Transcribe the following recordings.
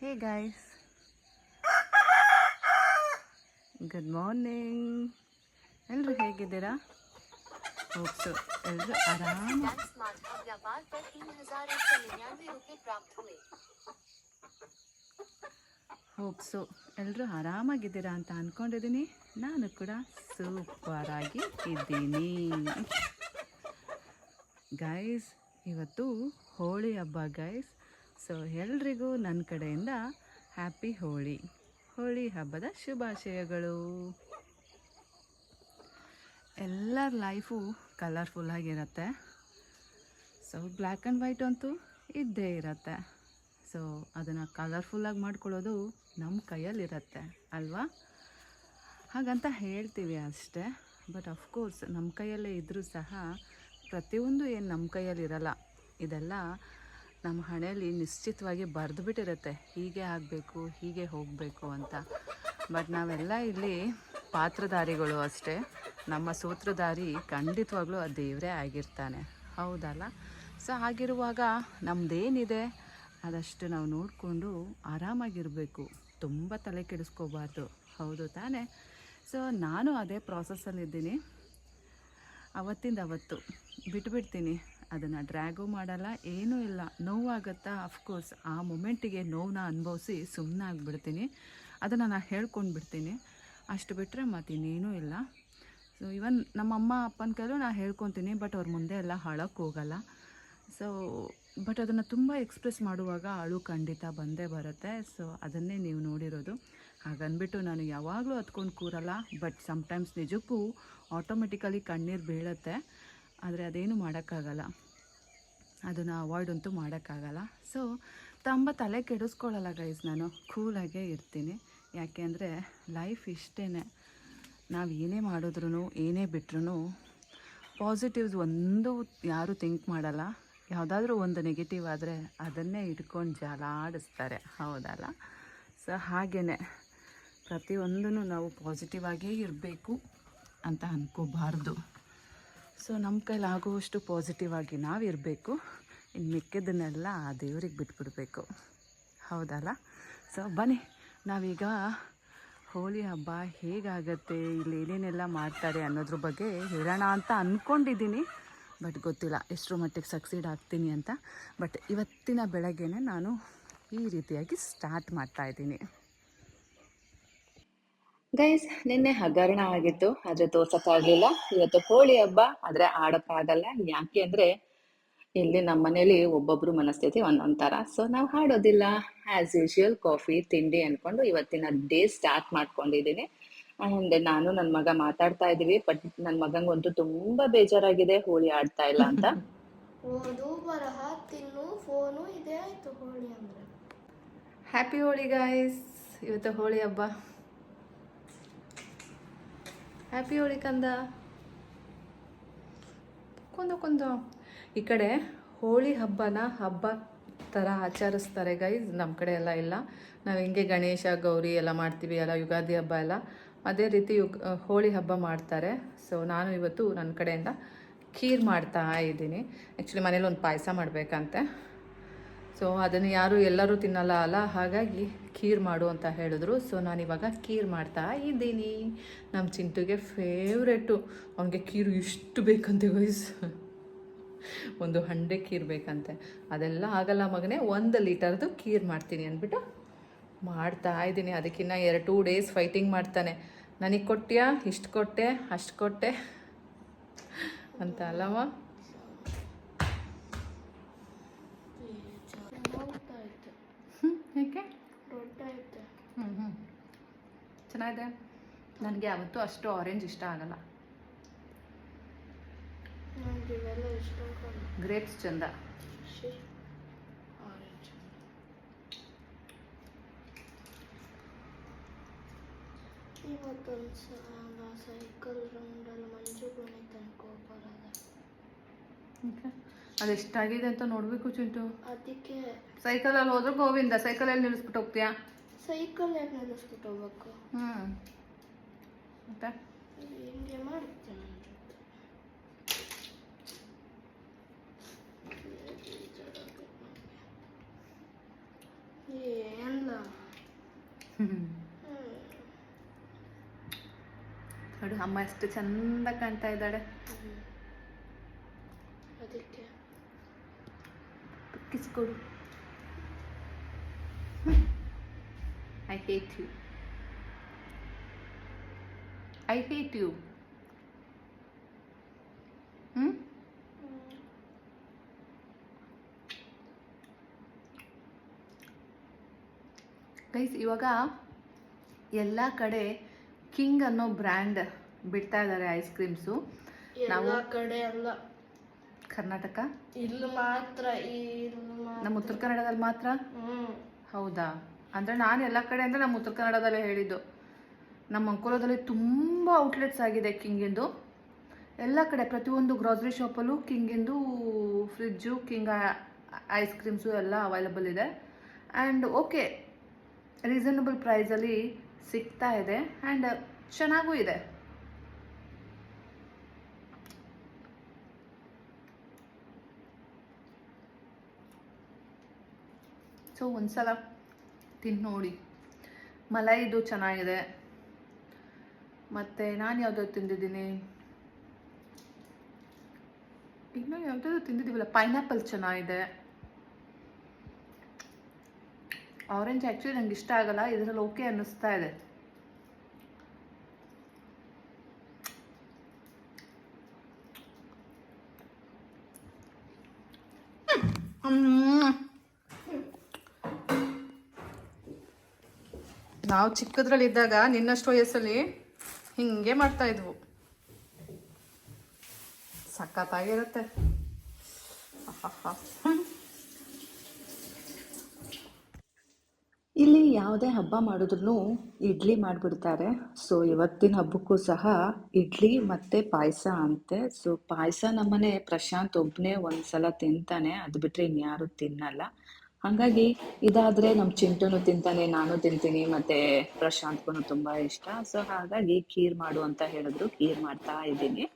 Hey, guys. Good morning ಎಲ್ಲರೂ ಹೇಗಿದ್ದೀರಾ? ಹೋಗ್ತು ಎಲ್ಲರೂ ಆರಾಮ? ಹೋಗ್ಸು ಎಲ್ಲರೂ ಆರಾಮಾಗಿದ್ದೀರಾ ಅಂತ ಅಂದ್ಕೊಂಡಿದ್ದೀನಿ ನಾನು ಕೂಡ ಸೂಪರಾಗಿ ಇದ್ದೀನಿ. ಗೈಸ್ ಇವತ್ತು ಹೋಳಿ ಹಬ್ಬ ಗೈಸ್ ಸೊ ಎಲ್ರಿಗೂ ನನ್ನ ಕಡೆಯಿಂದ ಹ್ಯಾಪಿ ಹೋಳಿ. ಹೋಳಿ ಹಬ್ಬದ ಶುಭಾಶಯಗಳು. ಎಲ್ಲರ ಲೈಫು ಕಲರ್ಫುಲ್ಲಾಗಿರುತ್ತೆ ಸೊ ಬ್ಲ್ಯಾಕ್ ಆ್ಯಂಡ್ ವೈಟ್ ಅಂತೂ ಇದ್ದೇ ಇರತ್ತೆ. ಸೊ ಅದನ್ನು ಕಲರ್ಫುಲ್ಲಾಗಿ ಮಾಡ್ಕೊಳ್ಳೋದು ನಮ್ಮ ಕೈಯಲ್ಲಿರತ್ತೆ, ಅಲ್ವಾ? ಹಾಗಂತ ಹೇಳ್ತೀವಿ ಅಷ್ಟೇ. ಬಟ್ ಅಫ್ಕೋರ್ಸ್ ನಮ್ಮ ಕೈಯಲ್ಲೇ ಇದ್ದರೂ ಸಹ ಪ್ರತಿಯೊಂದು ಏನು ನಮ್ಮ ಕೈಯಲ್ಲಿರಲ್ಲ, ಇದೆಲ್ಲ ನಮ್ಮ ಹಣೆಯಲ್ಲಿ ನಿಶ್ಚಿತವಾಗಿ ಬರೆದು ಬಿಟ್ಟಿರುತ್ತೆ. ಹೀಗೆ ಆಗಬೇಕು, ಹೀಗೆ ಹೋಗಬೇಕು ಅಂತ. ಬಟ್ ನಾವೆಲ್ಲ ಇಲ್ಲಿ ಪಾತ್ರಧಾರಿಗಳು ಅಷ್ಟೇ. ನಮ್ಮ ಸೂತ್ರಧಾರಿ ಖಂಡಿತವಾಗ್ಲೂ ಆ ದೇವರೇ ಆಗಿರ್ತಾನೆ. ಹೌದಲ್ಲ? ಸೊ ಆಗಿರುವಾಗ ನಮ್ಮದೇನಿದೆ ಅದಷ್ಟು ನಾವು ನೋಡಿಕೊಂಡು ಆರಾಮಾಗಿರಬೇಕು. ತುಂಬ ತಲೆ ಕೆಡಿಸ್ಕೋಬಾರ್ದು. ಹೌದು ತಾನೇ? ಸೊ ನಾನು ಅದೇ ಪ್ರಾಸೆಸ್ಸಲ್ಲಿದ್ದೀನಿ ಅವತ್ತಿಂದ ಅವತ್ತು. ಬಿಟ್ಬಿಡ್ತೀನಿ. ಅದನ್ನು ಡ್ರ್ಯಾಗೂ ಮಾಡಲ್ಲ, ಏನೂ ಇಲ್ಲ. ನೋವಾಗುತ್ತಾ? ಅಫ್ಕೋರ್ಸ್ ಆ ಮೊಮೆಂಟಿಗೆ ನೋವನ್ನ ಅನುಭವಿಸಿ ಸುಮ್ಮನೆ ಆಗಿಬಿಡ್ತೀನಿ ಅದನ್ನು ನಾನು ಹೇಳ್ಕೊಂಡು ಬಿಡ್ತೀನಿ ಅಷ್ಟು ಬಿಟ್ಟರೆ ಮತ್ತಿನ್ನೇನೂ ಇಲ್ಲ. ಸೊ ಇವನ್ ನಮ್ಮ ಅಮ್ಮ ಅಪ್ಪನ ಕೈಲೂ ನಾನು ಹೇಳ್ಕೊತೀನಿ ಬಟ್ ಅವ್ರ ಮುಂದೆ ಎಲ್ಲ ಹಾಳಕ್ಕೆ ಹೋಗಲ್ಲ. ಸೊ ಬಟ್ ಅದನ್ನು ತುಂಬ ಎಕ್ಸ್ಪ್ರೆಸ್ ಮಾಡುವಾಗ ಅಳು ಖಂಡಿತ ಬಂದೇ ಬರುತ್ತೆ. ಸೊ ಅದನ್ನೇ ನೀವು ನೋಡಿರೋದು. ಹಾಗನ್ಬಿಟ್ಟು ನಾನು ಯಾವಾಗಲೂ ಹತ್ಕೊಂಡು ಕೂರಲ್ಲ ಬಟ್ ಸಮ್ಟೈಮ್ಸ್ ನಿಜಕ್ಕೂ ಆಟೋಮೆಟಿಕಲಿ ಕಣ್ಣೀರು ಬೀಳುತ್ತೆ. ಆದರೆ ಅದೇನು ಮಾಡೋಕ್ಕಾಗಲ್ಲ. ಅದನ್ನು ಅವಾಯ್ಡ್ ಅಂತೂ ಮಾಡೋಕ್ಕಾಗಲ್ಲ. ಸೊ ತಂಬ ತಲೆ ಕೆಡಿಸ್ಕೊಳ್ಳಲ್ಲ ಗೈಸ್ ನಾನು. ಕೂಲಾಗೇ ಇರ್ತೀನಿ. ಯಾಕೆ ಅಂದರೆ ಲೈಫ್ ಇಷ್ಟೇ ನಾವು ಏನೇ ಮಾಡಿದ್ರೂ ಏನೇ ಬಿಟ್ರೂ ಪಾಸಿಟಿವ್ಸ್ ಒಂದು ಯಾರೂ ಥಿಂಕ್ ಮಾಡಲ್ಲ. ಯಾವುದಾದ್ರೂ ಒಂದು ನೆಗೆಟಿವ್ ಆದರೆ ಅದನ್ನೇ ಇಟ್ಕೊಂಡು ಜಾಲಾಡಿಸ್ತಾರೆ. ಹೌದಲ್ಲ? ಸೊ ಹಾಗೇ ಪ್ರತಿಯೊಂದನ್ನು ನಾವು ಪಾಸಿಟಿವ್ ಆಗೇ ಇರಬೇಕು ಅಂತ ಅಂದ್ಕೋಬಾರ್ದು ಸೊ ನಮ್ಮ ಕೈಲಿ ಆಗುವಷ್ಟು ಪಾಸಿಟಿವ್ ಆಗಿ ನಾವಿರಬೇಕು ಇನ್ನು ಮಿಕ್ಕಿದ್ದನ್ನೆಲ್ಲ ಆ ದೇವ್ರಿಗೆ ಬಿಟ್ಬಿಡಬೇಕು. ಹೌದಲ್ಲ? ಸೊ ಬನ್ನಿ. ನಾವೀಗ ಹೋಳಿ ಹಬ್ಬ ಹೇಗಾಗತ್ತೆ, ಇಲ್ಲಿ ಏನೇನೆಲ್ಲ ಮಾಡ್ತಾರೆ ಅನ್ನೋದ್ರ ಬಗ್ಗೆ ಹೇಳೋಣ ಅಂತ ಅಂದ್ಕೊಂಡಿದ್ದೀನಿ ಬಟ್ ಗೊತ್ತಿಲ್ಲ, ಎಷ್ಟರ ಮಟ್ಟಿಗೆ ಸಕ್ಸೀಡ್ ಆಗ್ತೀನಿ ಅಂತ. ಬಟ್ ಇವತ್ತಿನ ಬೆಳಗ್ಗೆನೇ ನಾನು ಈ ರೀತಿಯಾಗಿ ಸ್ಟಾರ್ಟ್ ಮಾಡ್ತಾ ಇದ್ದೀನಿ. ಗೈಸ್ ನಿನ್ನೆ ಹಗರಣ ಆಗಿತ್ತು ಆದ್ರೆ ತೋರ್ಸಕ್ಕಾಗ್ಲಿಲ್ಲ ಇವತ್ತು ಹೋಳಿ ಹಬ್ಬ ಆದ್ರೆ ಆಡೋಕ್ಕಾಗಲ್ಲ ಯಾಕೆ ಅಂದ್ರೆ ಇಲ್ಲಿ ನಮ್ಮ ಮನೇಲಿ ಒಬ್ಬೊಬ್ರು ಮನಸ್ಥಿತಿ ಒಂದೊಂದ್ ತರ. ಸೊ ನಾವು ಹಾಡೋದಿಲ್ಲ. ಆಸ್ ಯೂಶುವಲ್ ಕಾಫಿ ತಿಂಡಿ ಅನ್ಕೊಂಡು ಇವತ್ತಿನ ಡೇ ಸ್ಟಾರ್ಟ್ ಮಾಡ್ಕೊಂಡಿದ್ದೀನಿ ಅಂಡ್ ನಾನು ನನ್ನ ಮಗ ಮಾತಾಡ್ತಾ ಇದೀವಿ ಬಟ್ ನನ್ನ ಮಗಂಗಂತೂ ತುಂಬಾ ಬೇಜಾರಾಗಿದೆ ಹೋಳಿ ಆಡ್ತಾ ಇಲ್ಲ ಅಂತ. ಓದು ಬರಹ ತಿನ್ನು ಫೋನು ಇದೇ ಆಯ್ತು ಹೋಳಿ ಅಂದ್ರೆ. ಹ್ಯಾಪಿ ಹೋಳಿ ಗಾಯ್ಸ್ ಇವತ್ತು ಹೋಳಿ ಹಬ್ಬ. ಹ್ಯಾಪಿ ಹೋಳಿ ಕಂದ. ಕೊಂದು ಕೊಂದು. ಈ ಕಡೆ ಹೋಳಿ ಹಬ್ಬನ ಹಬ್ಬ ಥರ ಆಚರಿಸ್ತಾರೆ ಗೈಸ್ ನಮ್ಮ ಕಡೆ ಎಲ್ಲ ಇಲ್ಲ. ನಾವು ಹಿಂಗೆ ಗಣೇಶ, ಗೌರಿ ಎಲ್ಲ ಮಾಡ್ತೀವಿ, ಎಲ್ಲ ಯುಗಾದಿ ಹಬ್ಬ ಎಲ್ಲ. ಅದೇ ರೀತಿ ಯುಗ್ ಹೋಳಿ ಹಬ್ಬ ಮಾಡ್ತಾರೆ. ಸೊ ನಾನು ಇವತ್ತು ನನ್ನ ಕಡೆಯಿಂದ ಖೀರ್ ಮಾಡ್ತಾ ಇದ್ದೀನಿ. ಆ್ಯಕ್ಚುಲಿ ಮನೇಲಿ ಒಂದು ಪಾಯಸ ಮಾಡಬೇಕಂತೆ. ಸೊ ಅದನ್ನು ಯಾರು ಎಲ್ಲರೂ ತಿನ್ನಲ್ಲ ಅಲ್ಲ, ಹಾಗಾಗಿ ಖೀರ್ ಮಾಡು ಅಂತ ಹೇಳಿದ್ರು. ಸೊ ನಾನಿವಾಗ ಖೀರ್ ಮಾಡ್ತಾ ಇದ್ದೀನಿ. ನಮ್ಮ ಚಿಂಟುಗೆ ಫೇವ್ರೆಟು ಅವನಿಗೆ ಖೀರು ಇಷ್ಟು ಬೇಕಂತೆ ವಯಸ್ ಒಂದು ಹಂಡೆ ಖೀರ್ ಬೇಕಂತೆ. ಅದೆಲ್ಲ ಆಗಲ್ಲ ಮಗನೇ, ಒಂದು ಲೀಟರ್ದು ಖೀರ್ ಮಾಡ್ತೀನಿ ಅಂದ್ಬಿಟ್ಟು ಮಾಡ್ತಾ ಇದ್ದೀನಿ. ಅದಕ್ಕಿನ್ನ ಎರಡು ಟೂ ಡೇಸ್ ಫೈಟಿಂಗ್ ಮಾಡ್ತಾನೆ. ನನಗೆ ಕೊಟ್ಟಿಯಾ ಇಷ್ಟು ಕೊಟ್ಟೆ? ಅಷ್ಟು ಕೊಟ್ಟೆ? ಅಂತ ಅಲ್ಲಮ್ಮ? ಚೆನ್ನಾಗಿದೆ ನನಗೆ ಯಾವತ್ತೂ ಅಷ್ಟು ಆರೆಂಜ್ ಇಷ್ಟ ಆಗಲ್ಲ. ನನಗೆ ಇವೆಲ್ಲ ಇಷ್ಟ ಆಗಲ್ಲ. ಗ್ರೇಪ್ಸ್ ಚಂದ. ಶಿ ಆರೆಂಜ್ ಇವತ್ತೊಂದು ಸಲ ಸೈಕಲ್ ರೌಂಡಲ್ಲಿ ಮಂಜು ಗುಣಿ ತನಕ ಬರೋದ ಓಕೆ. ಅದು ಎಷ್ಟಾಗಿದೆ ಅಂತ ನೋಡಬೇಕು ಚಿಂಟು. ಅದಕ್ಕೆ ಸೈಕಲಲ್ಲಿ ಹೋದ್ರೆ ಗೋವಿಂದ. ಸೈಕಲಲ್ಲಿ ನಿಲ್ಲಿಸ್ಬಿಟ್ಟು ಹೋಗ್ತೀಯಾ? ಸೈಕಲ್ ಯಾಕೆ ನೆನೆಸ್ಬಿಟ್ಟು ಹೋಗ್ಬೇಕು ಹ್ಞೂ ಮತ್ತೆ? ಹಿಂಗೆ ಮಾಡುತ್ತೆ ಹ್ಮ್. ಏನಿಲ್ಲ ನೋಡು ಅಮ್ಮ ಎಷ್ಟು ಚಂದ ಕಾಣ್ತಾ ಇದ್ದಾಳೆ. ಅದಕ್ಕೆ? ಕಿಸ್ಕೊಡು I hate you. I hate you. Hmm? Guys ಇವಾಗ ಎಲ್ಲ ಕಡೆ ಕಿಂಗ್ ಅನ್ನೋ ಬ್ರ್ಯಾಂಡ್ ಬಿಡ್ತಾ ಇದ್ದಾರೆ ಐಸ್ ಕ್ರೀಮ್ಸು ನಾವು ಎಲ್ಲ ಕಡೆ ಅಲ್ಲ. ಕರ್ನಾಟಕ? ಇಲ್ಲಿ ಮಾತ್ರ. ನಮ್ಮ ಉತ್ತರ ಕನ್ನಡದಲ್ಲಿ ಮಾತ್ರ? ಹ್ಮ್. ಹೌದಾ? ಅಂದರೆ ನಾನು ಎಲ್ಲ ಕಡೆ ಅಂದರೆ ನಮ್ಮ ಉತ್ತರ ಕನ್ನಡದಲ್ಲೇ ಹೇಳಿದ್ದು. ನಮ್ಮ ಅಂಕೋಲದಲ್ಲಿ ತುಂಬ ಔಟ್ಲೆಟ್ಸ್ ಆಗಿದೆ ಕಿಂಗಿಂದು ಎಲ್ಲ ಕಡೆ ಪ್ರತಿಯೊಂದು ಗ್ರಾಸರಿ ಶಾಪಲ್ಲೂ ಕಿಂಗಿಂದು ಫ್ರಿಜ್ಜು ಕಿಂಗ್ ಐಸ್ ಕ್ರೀಮ್ಸು ಎಲ್ಲ ಅವೈಲಬಲ್ ಇದೆ. ಆ್ಯಂಡ್ ಓಕೆ ರೀಸನಬಲ್ ಪ್ರೈಸಲ್ಲಿ ಸಿಗ್ತಾ ಇದೆ ಆ್ಯಂಡ್ ಚೆನ್ನಾಗೂ ಇದೆ. ಸೊ ಒಂದ್ಸಲ ತಿಂದು ನೋಡಿ. ಮಲೈದು ಚೆನ್ನಾಗಿದೆ. ಮತ್ತು ನಾನು ಯಾವುದಾದ್ರು ತಿಂದಿದ್ದೀನಿ? ಇನ್ನೂ ಯಾವುದಾದ್ರು ತಿಂದಿದ್ದೀವಲ್ಲ, ಪೈನಾಪಲ್ ಚೆನ್ನಾಗಿದೆ. ಆರೆಂಜ್ ಆ್ಯಕ್ಚುಲಿ ನಂಗೆ ಇಷ್ಟ ಆಗಲ್ಲ, ಇದರಲ್ಲಿ ಓಕೆ ಅನ್ನಿಸ್ತಾ ಇದೆ. ಹ್ಮ್. ನಾವು ಚಿಕ್ಕದ್ರಲ್ಲಿದ್ದಾಗ ನಿನ್ನಷ್ಟು ವಯಸ್ಸಲ್ಲಿ ಹಿಂಗೆ ಮಾಡ್ತಾ ಇದ್ವು. ಸಖತ್ತಾಗಿರುತ್ತೆ. ಇಲ್ಲಿ ಯಾವುದೇ ಹಬ್ಬ ಮಾಡಿದ್ರು ಇಡ್ಲಿ ಮಾಡಿಬಿಡ್ತಾರೆ. ಸೊ, ಇವತ್ತಿನ ಹಬ್ಬಕ್ಕೂ ಸಹ ಇಡ್ಲಿ ಮತ್ತು ಪಾಯಸ ಅಂತೆ. ಸೊ, ಪಾಯಸ ನಮ್ಮನೆ ಪ್ರಶಾಂತ್ ಒಬ್ಬನೇ ಒಂದು ಸಲ ತಿಂತಾನೆ. ಅದು ಬಿಟ್ಟರೆ ಇನ್ಯಾರು ತಿನ್ನಲ್ಲ. ಹಾಗಾಗಿ ಇದಾದರೆ ನಮ್ಮ ಚಿಂಟುನು ತಿಂತಾನೆ, ನಾನು ತಿಂತೀನಿ, ಮತ್ತು ಪ್ರಶಾಂತ್ಗೂ ತುಂಬ ಇಷ್ಟ. ಸೊ ಹಾಗಾಗಿ ಖೀರ್ ಮಾಡು ಅಂತ ಹೇಳಿದ್ರು, ಖೀರ್ ಮಾಡ್ತಾ ಇದ್ದೀನಿ.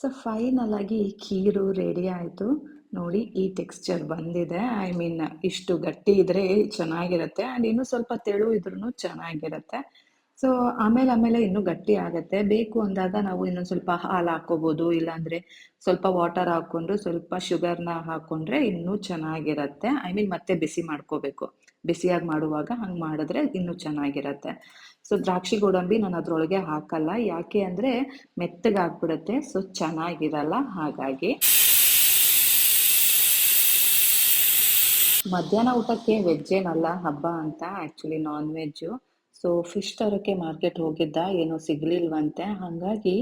ಸೊ ಫೈನಲ್ ಆಗಿ ಖೀರು ರೆಡಿ ಆಯಿತು. ನೋಡಿ, ಈ ಟೆಕ್ಸ್ಚರ್ ಬಂದಿದೆ. ಐ ಮೀನ್ ಇಷ್ಟು ಗಟ್ಟಿ ಇದ್ರೆ ಚೆನ್ನಾಗಿರುತ್ತೆ. ಆ್ಯಂಡ್ ಇನ್ನೂ ಸ್ವಲ್ಪ ತೆಳು ಇದ್ರೂ ಚೆನ್ನಾಗಿರುತ್ತೆ. ಸೊ ಆಮೇಲೆ ಆಮೇಲೆ ಇನ್ನೂ ಗಟ್ಟಿ ಆಗುತ್ತೆ. ಬೇಕು ಅಂದಾಗ ನಾವು ಇನ್ನೊಂದು ಸ್ವಲ್ಪ ಹಾಲು ಹಾಕೋಬಹುದು ಇಲ್ಲಾಂದರೆ ಸ್ವಲ್ಪ ವಾಟರ್ ಹಾಕೊಂಡು ಸ್ವಲ್ಪ ಶುಗರ್ನ ಹಾಕೊಂಡ್ರೆ ಇನ್ನೂ ಚೆನ್ನಾಗಿರುತ್ತೆ. ಐ ಮೀನ್ ಮತ್ತೆ ಬಿಸಿ ಮಾಡ್ಕೋಬೇಕು. ಬಿಸಿಯಾಗಿ ಮಾಡುವಾಗ ಹಂಗೆ ಮಾಡಿದ್ರೆ ಇನ್ನೂ ಚೆನ್ನಾಗಿರತ್ತೆ. ಸೊ ದ್ರಾಕ್ಷಿ ಗೋಡಂಬಿ ನಾನು ಅದರೊಳಗೆ ಹಾಕಲ್ಲ. ಯಾಕೆ ಅಂದರೆ ಮೆತ್ತಗಾಗ್ಬಿಡುತ್ತೆ ಸೊ ಚೆನ್ನಾಗಿರಲ್ಲ. ಹಾಗಾಗಿ ಮಧ್ಯಾಹ್ನ ಊಟಕ್ಕೆ ವೆಜ್ ಏನಲ್ಲ ಹಬ್ಬ ಅಂತ actually non veg. So fish ತರೋಕ್ಕೆ market ಹೋಗಿದ್ದ, ಏನೋ ಸಿಗ್ಲಿಲ್ವಂತೆ. ಹಾಗಾಗಿ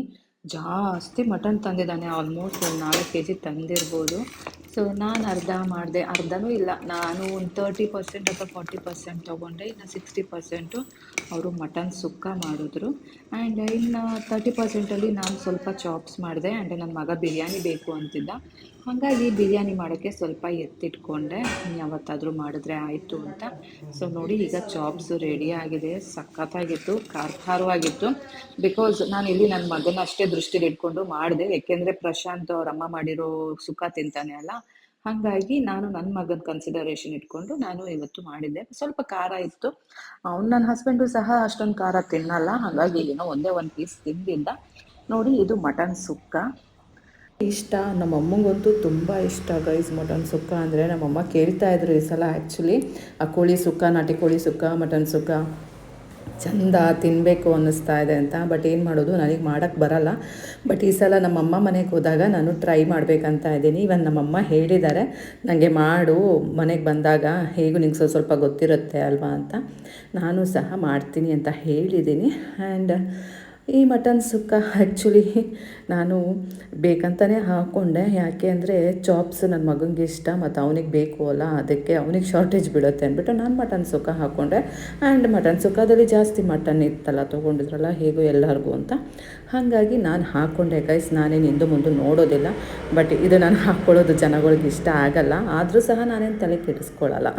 ಜಾಸ್ತಿ ಮಟನ್ ತಂದಿದ್ದಾನೆ ಆಲ್ಮೋಸ್ಟ್ ಒಂದು ನಾಲ್ಕು ಕೆ ಜಿ ತಂದಿರ್ಬೋದು. ಸೊ ನಾನು ಅರ್ಧ ಮಾಡಿದೆ. ಅರ್ಧನೂ ಇಲ್ಲ. ನಾನು ಒಂದು ತರ್ಟಿ ಪರ್ಸೆಂಟ್ ಅಥವಾ ಫಾರ್ಟಿ ಪರ್ಸೆಂಟ್ ತೊಗೊಂಡೆ, ಇನ್ನು ಸಿಕ್ಸ್ಟಿ ಪರ್ಸೆಂಟು ಅವರು ಮಟನ್ ಸುಕ್ಕ ಮಾಡಿದ್ರು. ಆ್ಯಂಡ್ ಇನ್ನು ತರ್ಟಿ ಪರ್ಸೆಂಟಲ್ಲಿ ನಾನು ಸ್ವಲ್ಪ ಚಾಪ್ಸ್ ಮಾಡಿದೆ. ಆ್ಯಂಡ್ ನನ್ನ ಮಗ ಬಿರಿಯಾನಿ ಬೇಕು ಅಂತಿದ್ದ. ಹಾಗಾಗಿ ಬಿರಿಯಾನಿ ಮಾಡೋಕ್ಕೆ ಸ್ವಲ್ಪ ಎತ್ತಿಟ್ಕೊಂಡೆ. ಯಾವತ್ತಾದರೂ ಮಾಡಿದ್ರೆ ಆಯಿತು ಅಂತ. ಸೊ ನೋಡಿ ಈಗ ಚಾಪ್ಸು ರೆಡಿ ಆಗಿದೆ. ಸಖತ್ತಾಗಿತ್ತು ಖಾರ ಖಾರವಾಗಿತ್ತು ಬಿಕಾಸ್ ನಾನು ಇಲ್ಲಿ ನನ್ನ ಮಗನ ಅಷ್ಟೇ ದೃಷ್ಟಿಲಿ ಇಟ್ಕೊಂಡು ಮಾಡಿದೆ. ಏಕೆಂದರೆ ಪ್ರಶಾಂತ್ ಅವ್ರ ಅಮ್ಮ ಮಾಡಿರೋ ಸುಖ ತಿಂತಾನೆ ಅಲ್ಲ. ಹಾಗಾಗಿ ನಾನು ನನ್ನ ಮಗನ ಕನ್ಸಿಡರೇಷನ್ ಇಟ್ಕೊಂಡು ನಾನು ಇವತ್ತು ಮಾಡಿದ್ದೆ. ಸ್ವಲ್ಪ ಖಾರ ಇತ್ತು. ಅವ್ನು ನನ್ನ ಹಸ್ಬೆಂಡು ಸಹ ಅಷ್ಟೊಂದು ಖಾರ ತಿನ್ನಲ್ಲ. ಹಾಗಾಗಿ ಏನೋ ಒಂದೇ ಒಂದು ಪೀಸ್ ತಿಂದಿಲ್ಲ ನೋಡಿ, ಇದು ಮಟನ್ ಸುಕ್ಕ. ಇಷ್ಟ ನಮ್ಮ ಅಮ್ಮಂಗಂತೂ ತುಂಬ ಇಷ್ಟ ಗೈಸ್ ಮಟನ್ ಸುಕ್ಕ ಅಂದರೆ ನಮ್ಮಮ್ಮ ಕೇಳ್ತಾ ಇದ್ರು ಈ ಸಲ ಆ್ಯಕ್ಚುಲಿ ಆ ಕೋಳಿ ಸುಕ್ಕ, ನಾಟಿ ಕೋಳಿ ಸುಕ್ಕ, ಮಟನ್ ಸುಕ್ಕ ಚಂದ ತಿನ್ನಬೇಕು ಅನ್ನಿಸ್ತಾ ಇದೆ ಅಂತ. ಬಟ್ ಏನು ಮಾಡೋದು, ನನಗೆ ಮಾಡೋಕ್ಕೆ ಬರಲ್ಲ. ಬಟ್ ಈ ಸಲ ನಮ್ಮಮ್ಮ ಮನೆಗೆ ಹೋದಾಗ ನಾನು ಟ್ರೈ ಮಾಡಬೇಕಂತ ಇದ್ದೀನಿ. ಇವನ್ ನಮ್ಮಮ್ಮ ಹೇಳಿದ್ದಾರೆ ನನಗೆ ಮಾಡು, ಮನೆಗೆ ಬಂದಾಗ ಹೇಗೂ ನಿಂಗೆ ಸ್ವಲ್ಪ ಸ್ವಲ್ಪ ಗೊತ್ತಿರುತ್ತೆ ಅಲ್ವಾ ಅಂತ. ನಾನು ಸಹ ಮಾಡ್ತೀನಿ ಅಂತ ಹೇಳಿದ್ದೀನಿ. ಆ್ಯಂಡ್ ಈ ಮಟನ್ ಸುಕ್ಕ ಆ್ಯಕ್ಚುಲಿ ನಾನು ಬೇಕಂತಲೇ ಹಾಕ್ಕೊಂಡೆ ಯಾಕೆ ಅಂದರೆ ಚಾಪ್ಸ್ ನನ್ನ ಮಗನಿಗೆ ಇಷ್ಟ ಮತ್ತು ಅವನಿಗೆ ಬೇಕು ಅಲ್ಲ, ಅದಕ್ಕೆ ಅವನಿಗೆ ಶಾರ್ಟೇಜ್ ಬೀಳುತ್ತೆ ಅಂದ್ಬಿಟ್ಟು ನಾನು ಮಟನ್ ಸುಕ್ಕ ಹಾಕ್ಕೊಂಡೆ ಆ್ಯಂಡ್ ಮಟನ್ ಸುಕ್ಕದಲ್ಲಿ ಜಾಸ್ತಿ ಮಟನ್ ಇತ್ತಲ್ಲ, ತೊಗೊಂಡಿದ್ರಲ್ಲ, ಹೇಗೂ ಎಲ್ಲರಿಗೂ ಅಂತ. ಹಾಗಾಗಿ ನಾನು ಹಾಕ್ಕೊಂಡೆ ಗೈಸ್ ನಾನೇನು ಹಿಂದೆ ಮುಂದೆ ನೋಡೋದಿಲ್ಲ. ಬಟ್ ಇದು ನಾನು ಹಾಕ್ಕೊಳ್ಳೋದು ಜನಗಳಿಗೆ ಇಷ್ಟ ಆಗಲ್ಲ, ಆದರೂ ಸಹ ನಾನೇನು ತಲೆ ಕೆಡಿಸ್ಕೊಳ್ಳಲ್ಲ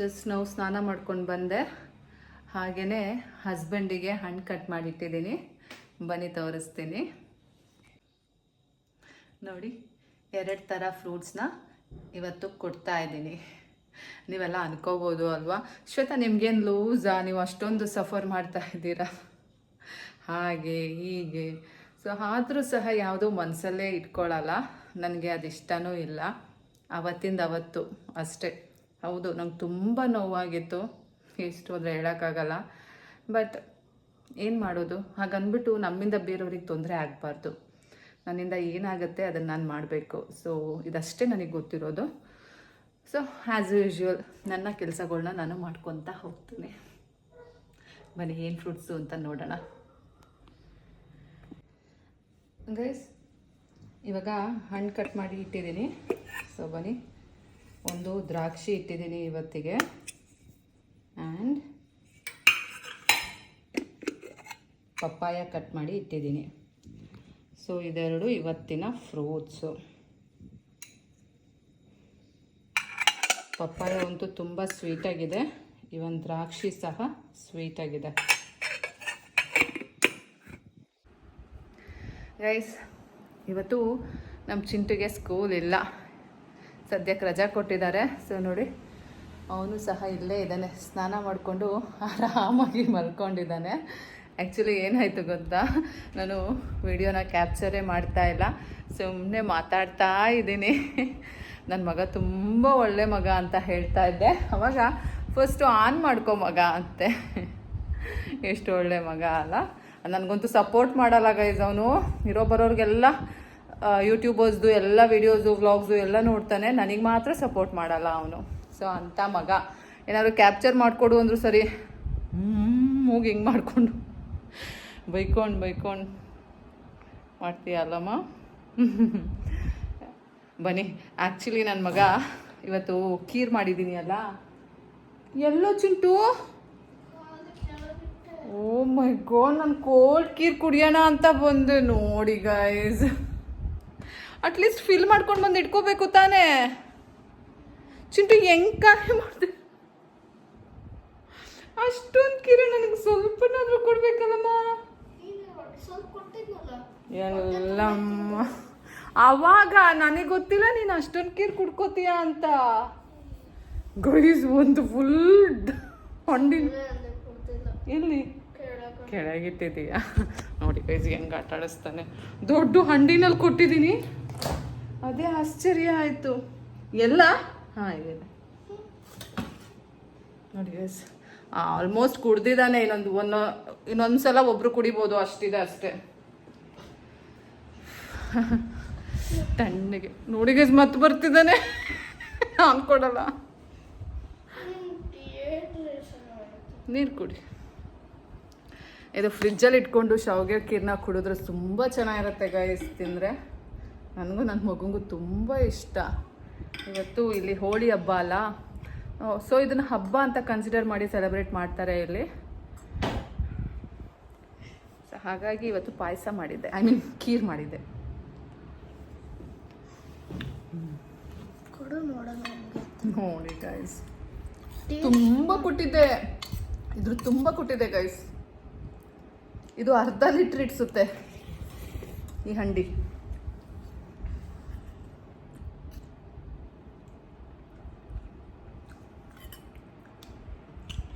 ಜಸ್ಟ್ ನಾವು ಸ್ನಾನ ಮಾಡ್ಕೊಂಡು ಬಂದೆ. ಹಾಗೆಯೇ ಹಸ್ಬೆಂಡಿಗೆ ಹಣ್ಣು ಕಟ್ ಮಾಡಿಟ್ಟಿದ್ದೀನಿ. ಬನ್ನಿ ತೋರಿಸ್ತೀನಿ. ನೋಡಿ, ಎರಡು ಥರ ಫ್ರೂಟ್ಸ್ನ ಇವತ್ತು ಕೊಡ್ತಾ ಇದ್ದೀನಿ. ನೀವೆಲ್ಲ ಅನ್ಕೋಬೋದು ಅಲ್ವಾ? ಶ್ವೇತಾ, ನಿಮ್ಗೇನು ಲೂಸಾ? ನೀವು ಅಷ್ಟೊಂದು ಸಫರ್ ಮಾಡ್ತಾ ಇದ್ದೀರಾ? ಹಾಗೆ, ಹೀಗೆ. ಸೊ, ಆದರೂ ಸಹ ಯಾವುದೂ ಮನಸ್ಸಲ್ಲೇ ಇಟ್ಕೊಳ್ಳಲ್ಲ ನನಗೆ ಅದು ಇಷ್ಟನೂ ಇಲ್ಲ. ಅವತ್ತಿಂದ ಅವತ್ತು ಅಷ್ಟೇ. ಹೌದು, ನಂಗೆ ತುಂಬ ನೋವಾಗಿತ್ತು. ಎಷ್ಟು ಅಂದರೆ ಹೇಳೋಕ್ಕಾಗಲ್ಲ. ಬಟ್ ಏನು ಮಾಡೋದು? ಹಾಗಂದ್ಬಿಟ್ಟು ನಮ್ಮಿಂದ ಬೇರೆಯವ್ರಿಗೆ ತೊಂದರೆ ಆಗಬಾರ್ದು. ನನ್ನಿಂದ ಏನಾಗುತ್ತೆ ಅದನ್ನು ನಾನು ಮಾಡಬೇಕು. ಸೊ ಇದಷ್ಟೇ ನನಗೆ ಗೊತ್ತಿರೋದು. ಸೊ ಆ್ಯಸ್ ಯೂಶ್ವಲ್ ನನ್ನ ಕೆಲಸಗಳನ್ನ ನಾನು ಮಾಡ್ಕೊತಾ ಹೋಗ್ತೀನಿ. ಬನ್ನಿ, ಏನು ಫ್ರೂಟ್ಸು ಅಂತ ನೋಡೋಣ. ಗೈಸ್ ಇವಾಗ ಹಣ್ಣು ಕಟ್ ಮಾಡಿ ಇಟ್ಟಿದ್ದೀನಿ. ಸೊ ಬನ್ನಿ. ಒಂದು ದ್ರಾಕ್ಷಿ ಇಟ್ಟಿದ್ದೀನಿ ಇವತ್ತಿಗೆ. ಆ್ಯಂಡ್ ಪಪ್ಪಾಯ ಕಟ್ ಮಾಡಿ ಇಟ್ಟಿದ್ದೀನಿ. ಸೊ ಇದೆರಡು ಇವತ್ತಿನ ಫ್ರೂಟ್ಸು ಪಪ್ಪಾಯ ಅಂತೂ ತುಂಬ ಸ್ವೀಟಾಗಿದೆ ಇವನ್ ದ್ರಾಕ್ಷಿ ಸಹ ಸ್ವೀಟಾಗಿದೆ ಗೈಸ್ ಇವತ್ತು ನಮ್ಮ ಚಿಂಟುಗೆ ಸ್ಕೂಲ್ ಇಲ್ಲ. ಸದ್ಯಕ್ಕೆ ರಜಾ ಕೊಟ್ಟಿದ್ದಾರೆ. ಸೊ ನೋಡಿ. ಅವನು ಸಹ ಇಲ್ಲೇ ಇದ್ದಾನೆ. ಸ್ನಾನ ಮಾಡಿಕೊಂಡು ಆರಾಮಾಗಿ ಮಲ್ಕೊಂಡಿದ್ದಾನೆ. ಆ್ಯಕ್ಚುಲಿ ಏನಾಯಿತು ಗೊತ್ತಾ? ನಾನು ವಿಡಿಯೋನ ಕ್ಯಾಪ್ಚರೇ ಮಾಡ್ತಾ ಇಲ್ಲ. ಸುಮ್ಮನೆ ಮಾತಾಡ್ತಾ ಇದ್ದೀನಿ. ನನ್ನ ಮಗ ತುಂಬ ಒಳ್ಳೆ ಮಗ ಅಂತ ಹೇಳ್ತಾ ಇದ್ದೆ. ಅವಾಗ ಫಸ್ಟು ಆನ್ ಮಾಡ್ಕೊ ಮಗ ಅಂತೆ. ಎಷ್ಟು ಒಳ್ಳೆ ಮಗ ಅಲ್ಲ? ನನಗಂತೂ ಸಪೋರ್ಟ್ ಮಾಡಲ್ಲ ಗೈಸ್ ಅವನು. ಇರೋ ಬರೋರಿಗೆಲ್ಲ ಯೂಟ್ಯೂಬರ್ಸ್ದು ಎಲ್ಲ ವೀಡಿಯೋಸು ವ್ಲಾಗ್ಸು ಎಲ್ಲ ನೋಡ್ತಾನೆ. ನನಗೆ ಮಾತ್ರ ಸಪೋರ್ಟ್ ಮಾಡಲ್ಲ ಅವನು. ಸೊ ಅಂಥ ಮಗ. ಏನಾದ್ರು ಕ್ಯಾಪ್ಚರ್ ಮಾಡಿಕೊಡು ಅಂದರು ಸರಿ. ಮೂಗಿ ಹಿಂಗೆ ಮಾಡಿಕೊಂಡು. ಬೈಕೊಂಡು ಬೈಕೊಂಡು. ಮಾಡ್ತೀಯಲ್ಲಮ್ಮ? ಬನ್ನಿ ಆ್ಯಕ್ಚುಲಿ ನನ್ನ ಮಗ ಇವತ್ತು ಕೀರ್ ಮಾಡಿದ್ದೀನಿ ಅಲ್ಲ? ಎಲ್ಲೋ ಚಿಂಟು? ಓ ಮೈ ಗೋ ನಾನು ಕೋಲ್ಡ್ ಕೀರ್ ಕುಡಿಯೋಣ ಅಂತ ಬಂದೆ ನೋಡಿ ಗೈಸ್ ಅಟ್ಲೀಸ್ಟ್ ಫಿಲ್ ಮಾಡ್ಕೊಂಡು ಬಂದು ಇಟ್ಕೋಬೇಕು ತಾನೇ. ಚಿಂಟು ಹೆಂಗ್ ಕಾರ್ಯ ಮಾಡಿದೆ. ಅಷ್ಟೊಂದು ಕೀರೆ ನನಗೆ ಸ್ವಲ್ಪನಾದ್ರೂ ಕೊಡ್ಬೇಕಲ್ಲಮ್ಮ. ಸ್ವಲ್ಪ ಕೊಟ್ಟಿದ್ನಲ್ಲ ಎಲ್ಲಮ್ಮ. ಅವಾಗ ನನಗೆ ಗೊತ್ತಿಲ್ಲ ನೀನು ಅಷ್ಟೊಂದು ಕೀರ್ ಕುಡ್ಕೋತೀಯ ಅಂತ. ಗೈಸ್ ಒಂದು ಫುಲ್ ಹೊಂಡಿನ ಕೊಡ್ತಿಲ್ಲ. ಎಲ್ಲಿ? ಕೆಳಗಿಟ್ಟಿದೀಯ ನೋಡಿ ಗೈಸ್ ಹೆಂಗೆ ಆಟಾಡಿಸ್ತಾನೆ ದೊಡ್ಡ ಹಂಡಿನಲ್ಲಿ ಕೊಟ್ಟಿದ್ದೀನಿ. ಅದೇ ಆಶ್ಚರ್ಯ ಆಯಿತು. ಎಲ್ಲ? ಹಾಂ ನೋಡಿ ಗೈಸ್ ಆಲ್ಮೋಸ್ಟ್ ಕುಡ್ದಿದ್ದಾನೆ ಇನ್ನೊಂದು ಒಂದು ಇನ್ನೊಂದು ಸಲ ಒಬ್ರು ಕುಡಿಬೋದು, ಅಷ್ಟಿದೆ ಅಷ್ಟೇ. ತಣ್ಣಗೆ. ನೋಡಿ ಗೈಸ್ ಮತ್ತೆ ಬರ್ತಿದ್ದಾನೆ. ನಾನು ಕೊಡಲ್ಲ. ನೀರು ಕುಡಿ. ಇದು ಫ್ರಿಜ್ಜಲ್ಲಿ ಇಟ್ಕೊಂಡು ಶಾವಿಗೆ ಕೀರ್ನ ಕುಡಿದ್ರೆ ತುಂಬ ಚೆನ್ನಾಗಿರುತ್ತೆ ಗೈಸ್ ತಿಂದರೆ. ನನಗೂ ನನ್ನ ಮಗುಂಗೂ ತುಂಬ ಇಷ್ಟ. ಇವತ್ತು ಇಲ್ಲಿ ಹೋಳಿ ಹಬ್ಬ ಅಲ್ಲ. ಸೊ ಇದನ್ನು ಹಬ್ಬ ಅಂತ ಕನ್ಸಿಡರ್ ಮಾಡಿ ಸೆಲೆಬ್ರೇಟ್ ಮಾಡ್ತಾರೆ ಇಲ್ಲಿ. ಸೊ ಹಾಗಾಗಿ ಇವತ್ತು ಪಾಯಸ ಮಾಡಿದ್ದೆ. ಐ ಮೀನ್ ಖೀರ್ ಮಾಡಿದ್ದೆ. ನೋಡಿ ಗೈಸ್ ತುಂಬ ಕೊಟ್ಟಿದ್ದೆ ಇದ್ರ ತುಂಬ ಕೊಟ್ಟಿದ್ದೆ ಗೈಸ್ ಇದು ಅರ್ಧ ಲೀಟ್ರ್ ಇಟ್ಸುತ್ತೆ ಈ ಹಂಡಿ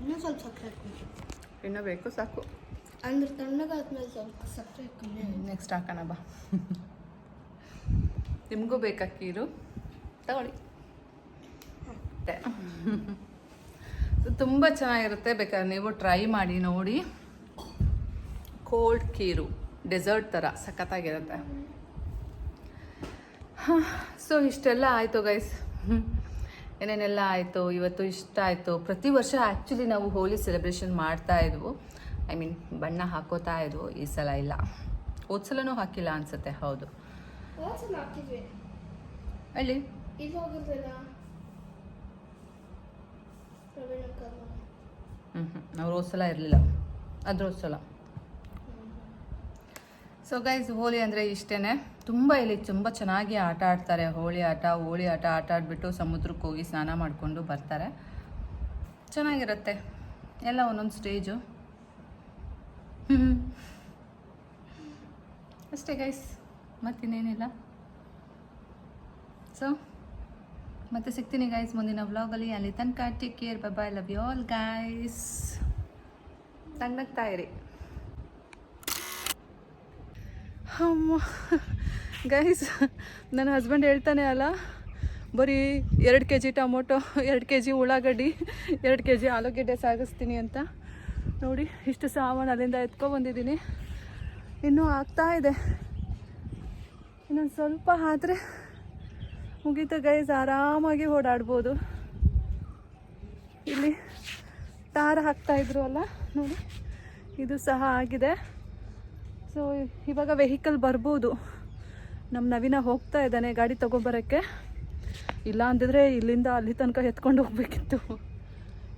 ಇನ್ನೂ ಸ್ವಲ್ಪ ಸಕ್ಕರೆ ಹಾಕ್ಬೇಕು ಇನ್ನು ಬೇಕು ಸಾಕು. ಅಂದ್ರೆ ತಣ್ಣಗಾದ್ಮೇಲೆ ಸ್ವಲ್ಪ ಸಕ್ಕರೆ ನೆಕ್ಸ್ಟ್ ಹಾಕೋಣ ಬಾ. ನಿಮಗೂ ಬೇಕಾ ಕೀರು? ತಗೊಳ್ಳಿ. ತುಂಬ ಚೆನ್ನಾಗಿರುತ್ತೆ ಬೇಕಾದ್ರೆ ನೀವು ಟ್ರೈ ಮಾಡಿ ನೋಡಿ. ಕೋಲ್ಡ್ ಕೀರು ಡೆಸರ್ಟ್ ಥರ ಸಖತ್ತಾಗಿರುತ್ತೆ. ಸೊ ಇಷ್ಟೆಲ್ಲ ಆಯಿತು ಗೈಸ್ ಏನೇನೆಲ್ಲ ಆಯಿತು ಇವತ್ತು ಇಷ್ಟ ಆಯಿತು? ಪ್ರತಿ ವರ್ಷ ಆ್ಯಕ್ಚುಲಿ ನಾವು ಹೋಲಿ ಸೆಲೆಬ್ರೇಷನ್ ಮಾಡ್ತಾ ಇದ್ವು. ಐ ಮೀನ್ ಬಣ್ಣ ಹಾಕೋತಾ ಇದ್ವು. ಈ ಸಲ ಇಲ್ಲ. ಹೋದ ಸಲನೂ ಹಾಕಿಲ್ಲ ಅನ್ಸುತ್ತೆ ಹೌದು. ಹೇಳಿ? ಅಲ್ಲಿ ಹ್ಞೂ ಹ್ಞೂ ಅವ್ರು. ಹೋದ ಸಲ ಇರಲಿಲ್ಲ. ಅದ್ರ ಹೋದ ಸಲ. ಸೊ ಗೈಸ್ ಹೋಳಿ ಅಂದರೆ ಇಷ್ಟೇ ತುಂಬ ಇಲ್ಲಿ ತುಂಬ ಚೆನ್ನಾಗಿ ಆಟ ಆಡ್ತಾರೆ. ಹೋಳಿ ಆಟ ಹೋಳಿ ಆಟ ಆಟ ಆಡಿಬಿಟ್ಟು ಸಮುದ್ರಕ್ಕೆ ಹೋಗಿ ಸ್ನಾನ ಮಾಡಿಕೊಂಡು ಬರ್ತಾರೆ. ಚೆನ್ನಾಗಿರುತ್ತೆ. ಎಲ್ಲ ಒಂದೊಂದು ಸ್ಟೇಜು. ಅಷ್ಟೇ ಗೈಸ್ ಮತ್ತಿನ್ನೇನಿಲ್ಲ? ಸೊ ಮತ್ತೆ ಸಿಗ್ತೀನಿ ಗೈಸ್ ಮುಂದಿನ ವ್ಲಾಗಲ್ಲಿ ಅಲ್ಲಿ. ತನಕ take care bye love you all guys ತಣ್ಣಗ್ತಾ ಇರಿ. ಅಮ್ಮ. ಗೈಸ್ ನನ್ನ ಹಸ್ಬೆಂಡ್ ಹೇಳ್ತಾನೆ ಅಲ್ಲ, ಬರೀ ಎರಡು ಕೆ ಜಿ ಟೊಮೊಟೊ, ಎರಡು ಕೆ ಜಿ ಉಳ್ಳಾಗಡ್ಡಿ, ಎರಡು ಕೆ ಜಿ ಆಲೂಗೆಡ್ಡೆ ಸಾಗಿಸ್ತೀನಿ ಅಂತ. ನೋಡಿ, ಇಷ್ಟು ಸಾಮಾನು ಅಲ್ಲಿಂದ ಎತ್ಕೊಬಂದಿದ್ದೀನಿ ಇನ್ನೂ ಆಗ್ತಾ ಇದೆ. ಇನ್ನೊಂದು ಸ್ವಲ್ಪ ಆದರೆ ಮುಗೀತು ಗೈಸ್ ಆರಾಮಾಗಿ ಓಡಾಡ್ಬೋದು. ಇಲ್ಲಿ ತಾರ ಹಾಕ್ತಾಯಿದ್ರು ಅಲ್ಲ, ನೋಡಿ, ಇದು ಸಹ ಆಗಿದೆ. ಸೊ ಇವಾಗ ವೆಹಿಕಲ್ ಬರ್ಬೋದು. ನಮ್ಮ ನವೀನ ಹೋಗ್ತಾ ಇದ್ದಾನೆ ಗಾಡಿ ತೊಗೊಬರೋಕ್ಕೆ. ಇಲ್ಲ ಅಂದಿದ್ರೆ ಇಲ್ಲಿಂದ ಅಲ್ಲಿ ತನಕ ಎತ್ಕೊಂಡು ಹೋಗ್ಬೇಕಿತ್ತು.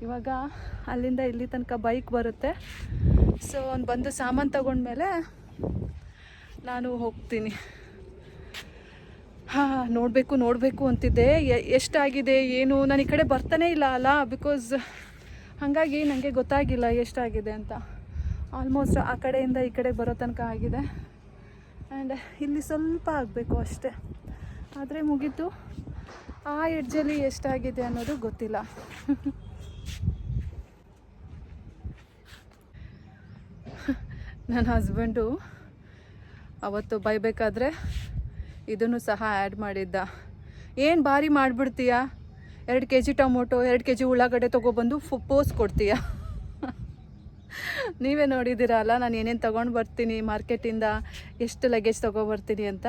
ಇವಾಗ ಅಲ್ಲಿಂದ ಇಲ್ಲಿ ತನಕ ಬೈಕ್ ಬರುತ್ತೆ. ಸೊ ಅವ್ನು ಬಂದು ಸಾಮಾನು ತಗೊಂಡ್ಮೇಲೆ ನಾನು ಹೋಗ್ತೀನಿ. ಹಾಂ, ನೋಡಬೇಕು ನೋಡಬೇಕು ಅಂತಿದ್ದೆ. ಎಷ್ಟಾಗಿದೆ, ಏನು? ನಾನು ಈ ಕಡೆ ಬರ್ತಾನೆ ಇಲ್ಲ ಅಲ್ಲ ಬಿಕಾಸ್ ಹಾಗಾಗಿ ನನಗೆ ಗೊತ್ತಾಗಿಲ್ಲ ಎಷ್ಟಾಗಿದೆ ಅಂತ. ಆಲ್ಮೋಸ್ಟ್ ಆ ಕಡೆಯಿಂದ ಈ ಕಡೆ ಬರೋ ತನಕ ಆಗಿದೆ. ಆ್ಯಂಡ್ ಇಲ್ಲಿ ಸ್ವಲ್ಪ ಆಗಬೇಕು ಅಷ್ಟೇ. ಆದರೆ ಮುಗೀತು. ಆ ಎಡ್ಜಲ್ಲಿ ಎಷ್ಟಾಗಿದೆ ಅನ್ನೋದು ಗೊತ್ತಿಲ್ಲ. ನನ್ನ ಹಸ್ಬೆಂಡು ಅವತ್ತು ಬೈಬೇಕಾದ್ರೆ ಇದನ್ನು ಸಹ ಆ್ಯಡ್ ಮಾಡಿದ್ದ. ಏನು ಭಾರಿ ಮಾಡಿಬಿಡ್ತೀಯಾ? ಎರಡು ಕೆ ಜಿ ಟೊಮೊಟೊ, ಎರಡು ಕೆ ಜಿ ಉಳ್ಳಾಗಡ್ಡೆ ತೊಗೊಬಂದು ಫು ಪೋಸ್ ಕೊಡ್ತೀಯ? ನೀವೇ ನೋಡಿದ್ದೀರಲ್ಲ ನಾನು ಏನೇನು ತೊಗೊಂಡು ಬರ್ತೀನಿ ಮಾರ್ಕೆಟಿಂದ ಎಷ್ಟು ಲಗೇಜ್ ತೊಗೊಬರ್ತೀನಿ ಅಂತ?